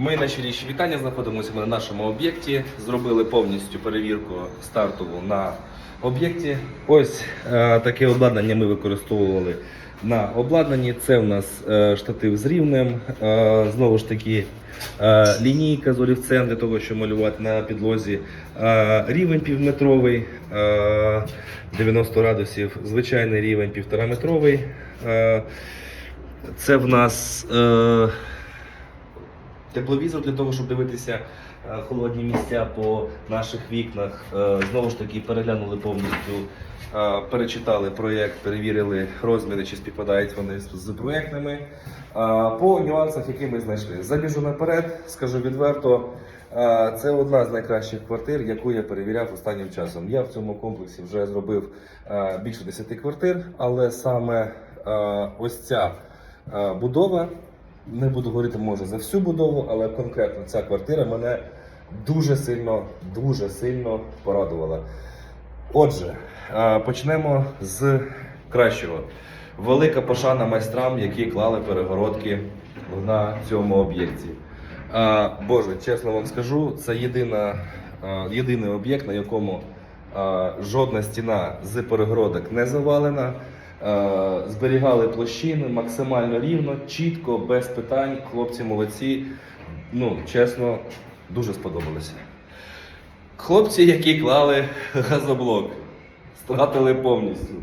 Ми на щиріші вітання знаходимося ми на нашому об'єкті. Зробили повністю перевірку стартову на об'єкті. Ось е, таке обладнання ми використовували на обладнанні. Це у нас е, штатив з рівнем. Е, знову ж таки, е, лінійка з олівцем для того, щоб малювати на підлозі. Е, рівень півметровий, е, 90 градусів, звичайний рівень півтораметровий. Е, це в нас. Е, Тепловізор для того, щоб дивитися е, холодні місця по наших вікнах. Е, Знову ж таки, переглянули повністю, е, перечитали проєкт, перевірили розміри, чи співпадають вони з, проєктними. По нюансах, які ми знайшли. Забіжу наперед, скажу відверто. Це одна з найкращих квартир, яку я перевіряв останнім часом. Я в цьому комплексі вже зробив більше 10 квартир, але саме ось ця будова не буду говорити може за всю будову, але конкретно ця квартира мене дуже сильно, дуже сильно порадувала. Отже, е, почнемо з кращого. Велика пошана майстрам, які клали перегородки на цьому об'єкті. Е, Боже, чесно вам скажу, це єдина, е, єдиний об'єкт, на якому жодна стіна з перегородок не завалена. Е, Зберігали площини максимально рівно, чітко, без питань. Хлопці молодці. Ну, чесно, дуже сподобалося. Хлопці, які клали газоблок, стратили повністю.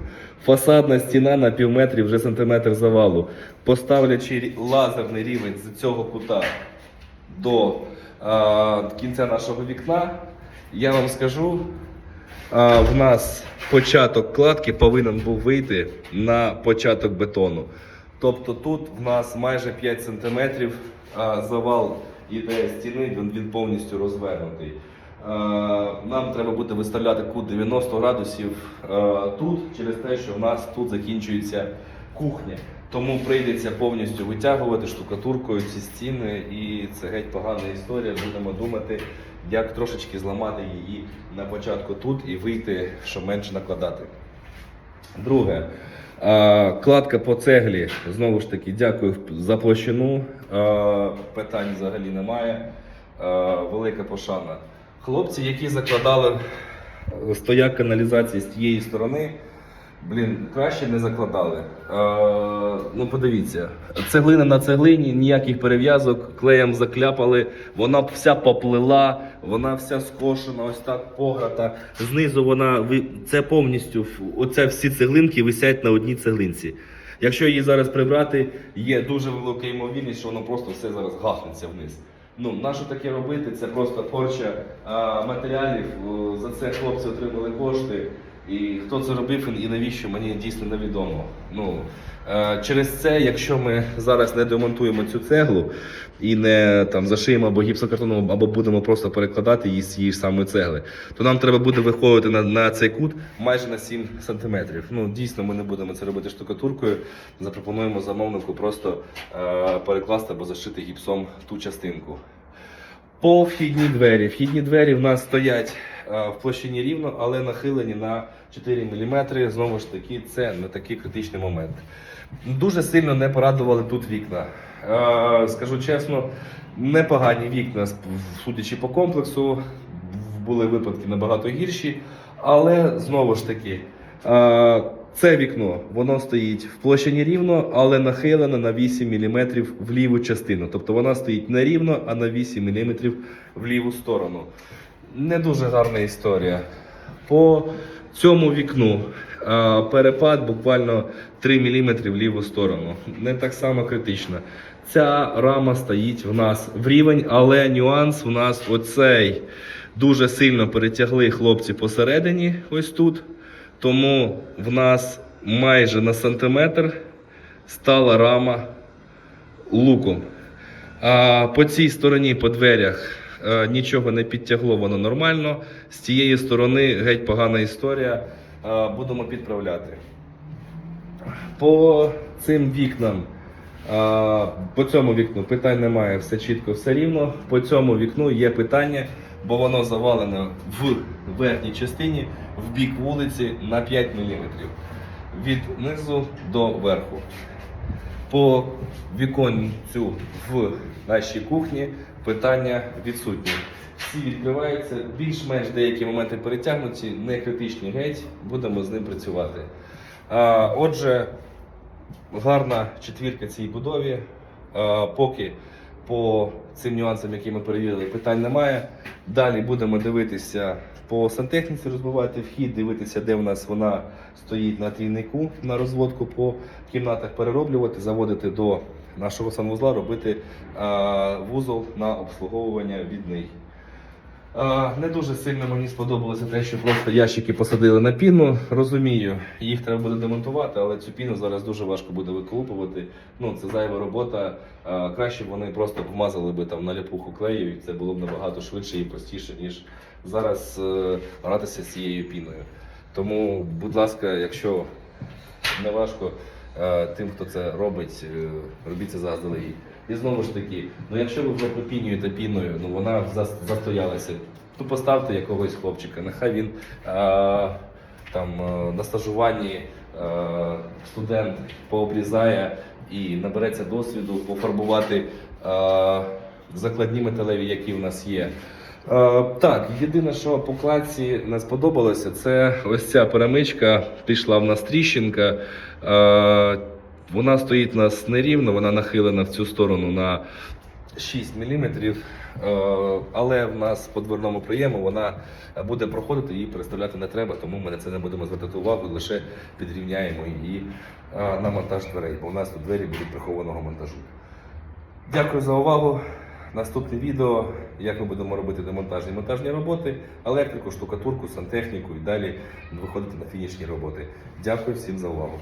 Фасадна стіна на півметрі, вже сантиметр завалу. Поставлячи лазерний рівень з цього кута до е, кінця нашого вікна, я вам скажу, а, в нас початок кладки повинен був вийти на початок бетону. Тобто тут в нас майже 5 см завал іде стіни, він, він повністю розвернутий. Нам треба буде виставляти кут 90 градусів тут, через те, що в нас тут закінчується кухня. Тому прийдеться повністю витягувати штукатуркою ці стіни, і це геть погана історія. Будемо думати, як трошечки зламати її на початку тут і вийти, щоб менше накладати. Друге, кладка по цеглі. Знову ж таки, дякую за площину. Питань взагалі немає. Велика пошана. Хлопці, які закладали стояк каналізації з тієї сторони, блін, краще не закладали. А, ну, подивіться, цеглина на цеглині, ніяких перев'язок, клеєм закляпали, вона вся поплила, вона вся скошена, ось так пограта. Знизу вона це повністю оце всі цеглинки висять на одній цеглинці. Якщо її зараз прибрати, є дуже велика ймовірність, що воно просто все зараз гахнеться вниз. Ну, на що таке робити? Це просто порча матеріалів. За це хлопці отримали кошти. І хто це робив і навіщо, мені дійсно невідомо. Ну, е, через це, якщо ми зараз не демонтуємо цю цеглу і не там зашиємо або гіпсокартоном, або будемо просто перекладати її з цієї ж самої цегли, то нам треба буде виходити на, на цей кут майже на 7 сантиметрів. Ну, дійсно, ми не будемо це робити штукатуркою. Запропонуємо замовнику просто е, перекласти або зашити гіпсом ту частинку. По вхідні двері. Вхідні двері в нас стоять в площині рівно, але нахилені на 4 мм. Знову ж таки, це не такий критичний момент. Дуже сильно не порадували тут вікна. Е, Скажу чесно, непогані вікна, судячи по комплексу, були випадки набагато гірші, але знову ж таки. е, Це вікно воно стоїть в площині рівно, але нахилено на 8 мм в ліву частину. Тобто вона стоїть не рівно, а на 8 мм в ліву сторону. Не дуже гарна історія. По цьому вікну е, перепад буквально 3 мм в ліву сторону. Не так само критично. Ця рама стоїть в нас в рівень, але нюанс у нас оцей. Дуже сильно перетягли хлопці посередині, ось тут. Тому в нас майже на сантиметр стала рама луком. А по цій стороні, по дверях, нічого не підтягло, воно нормально. З цієї сторони геть погана історія. Е, Будемо підправляти. По цим вікнам, е, по цьому вікну питань немає, все чітко, все рівно. По цьому вікну є питання, бо воно завалене в верхній частині, в бік вулиці на 5 мм. Від низу до верху. По віконцю в нашій кухні питання відсутні. Всі відкриваються, більш-менш деякі моменти перетягнуті, не критичні геть, будемо з ним працювати. А, отже, гарна четвірка цій будові. А, поки по цим нюансам, які ми перевірили, питань немає. Далі будемо дивитися по сантехніці, розбивати вхід, дивитися, де в нас вона стоїть на трійнику на розводку по кімнатах, перероблювати, заводити до нашого санвузла, робити вузол на обслуговування від неї. А, Не дуже сильно мені сподобалося те, що просто ящики посадили на піну. Розумію, їх треба буде демонтувати, але цю піну зараз дуже важко буде виколупувати. Ну, це зайва робота. Краще б вони просто б вмазали би там на ляпуху клею, і це було б набагато швидше і простіше, ніж зараз е, гратися з цією піною. Тому, будь ласка, якщо не важко е, тим, хто це робить, е, робіть це заздалегідь. І знову ж таки, ну якщо ви пропінюєте піною, ну вона застоялася, то поставте якогось хлопчика, нехай він е, там на стажуванні е, студент пообрізає і набереться досвіду пофарбувати е, закладні металеві, які в нас є. Е, так, єдине, що по кладці не сподобалося, це ось ця перемичка, пішла в нас тріщинка. Е, вона стоїть у нас нерівно, вона нахилена в цю сторону на 6 мм, е, але в нас по дверному прийому вона буде проходити, її переставляти не треба, тому ми на це не будемо звертати увагу, лише підрівняємо її е, на монтаж дверей, бо у нас тут двері будуть прихованого монтажу. Дякую за увагу. Наступне відео, як ми будемо робити демонтажні і монтажні роботи, електрику, штукатурку, сантехніку і далі виходити на фінішні роботи. Дякую всім за увагу.